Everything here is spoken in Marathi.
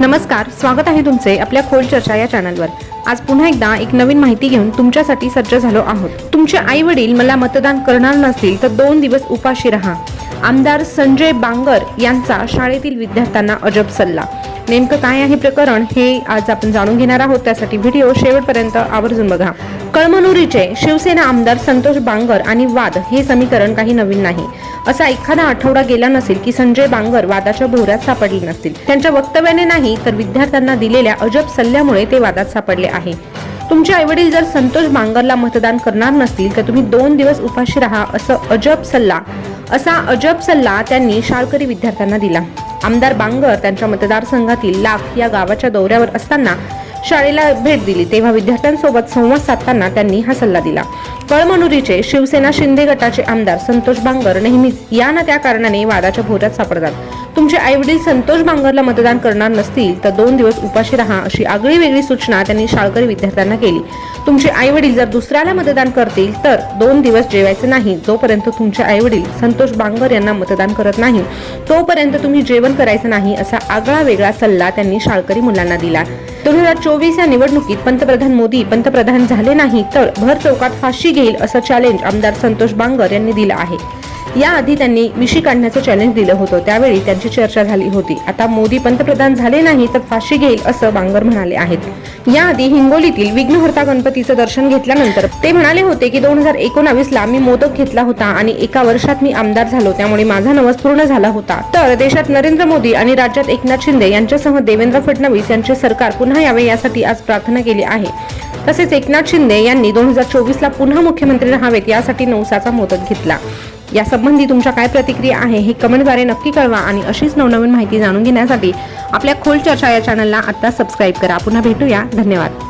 नमस्कार स्वागत आहे तुमचे आपल्या खोल चर्चा या चॅनलवर. आज पुन्हा एकदा एक नवीन माहिती घेऊन तुमच्यासाठी सज्ज झालो आहोत. तुमचे आई वडील मला मतदान करणार नसतील तर दोन दिवस उपाशी राहा. आमदार संजय बांगर यांचा शाळेतील विद्यार्थ्यांना अजब सल्ला. नेमकं काय आहे प्रकरण हे आज आपण जाणून घेणार आहोत. त्यासाठी व्हिडिओ शेवटपर्यंत आवर्जून बघा. कळमनुरीचे शिवसेना आमदार संतोष बांगर आणि वाद हे समीकरण काही नवीन नाही. असा एखादा आठवडा गेला नसेल की संजय बांगर वादाच्या भोवऱ्यात सापडले नसतील. त्यांच्या वक्तव्याने नाही तर विद्यार्थ्यांना दिलेल्या अजब सल्ल्यामुळे ते वादात सापडले आहे. तुमचे आईवडील जर संतोष बांगरला मतदान करणार नसतील तर तुम्ही दोन दिवस उपाशी राहा असं अजब सल्ला असा अजब सल्ला त्यांनी शाळकरी विद्यार्थ्यांना दिला. आमदार बांगर त्यांच्या मतदारसंघातील लाख या गावाच्या दौऱ्यावर असताना शाळेला भेट दिली. तेव्हा विद्यार्थ्यांसोबत संवाद साधताना त्यांनी हा सल्ला दिला. कळमनुरीचे शिवसेना शिंदे गटाचे आमदार संतोष बांगर नेहमीच या ना त्या कारणाने वादाच्या भोऱ्यात सापडतात. तुमचे आईवडील संतोष बांगरला मतदान करणार नसतील तर दोन दिवस उपाशी राहा अशी आगळी वेगळी सूचना त्यांनी शाळकरी विद्यार्थ्यांना केली. तुमचे आईवडील जर दुसऱ्याला मतदान करतील तर दोन दिवस जेवायचे नाही. जोपर्यंत तुमचे आईवडील संतोष बांगर यांना मतदान करत नाही तोपर्यंत तुम्ही जेवण करायचं नाही असा आगळा वेगळा सल्ला त्यांनी शाळकरी मुलांना दिला. दोन हजार चोवीस या निवडणुकीत पंतप्रधान मोदी पंतप्रधान झाले नाही तर भर चौकात फाशी घेईल असं चॅलेंज आमदार संतोष बांगर यांनी दिलं आहे. याआधी त्यांनी मिशी काढण्याचं चॅलेंज दिलं होतं. त्यावेळी त्यांची चर्चा झाली होती. आता मोदी पंतप्रधान झाले नाही तर फाशी घेईल असं बांगर म्हणाले आहेत. याआधी हिंगोलीतील विघ्नहर्ता गणपतीचं दर्शन घेतल्यानंतर ते म्हणाले होते की दोन हजार एकोणावीस ला मी मोदक घेतला होता आणि एका वर्षात मी आमदार झालो. त्यामुळे माझा नवस पूर्ण झाला होता. तर देशात नरेंद्र मोदी आणि राज्यात एकनाथ शिंदे यांच्यासह देवेंद्र फडणवीस यांचे सरकार पुन्हा यावे यासाठी आज प्रार्थना केली आहे. तसेच एकनाथ शिंदे यांनी दोन हजार चोवीस ला पुन्हा मुख्यमंत्री राहावेत यासाठी नवसाचा मोदक घेतला. यासंबंधी तुमच्या काय प्रतिक्रिया आहे हे कमेंटद्वारे नक्की कळवा आणि अशीच नवनवीन माहिती जाणून घेण्यासाठी आपल्या खोल चर्चा या चॅनलला आत्ता सबस्क्राईब करा. पुन्हा भेटूया. धन्यवाद.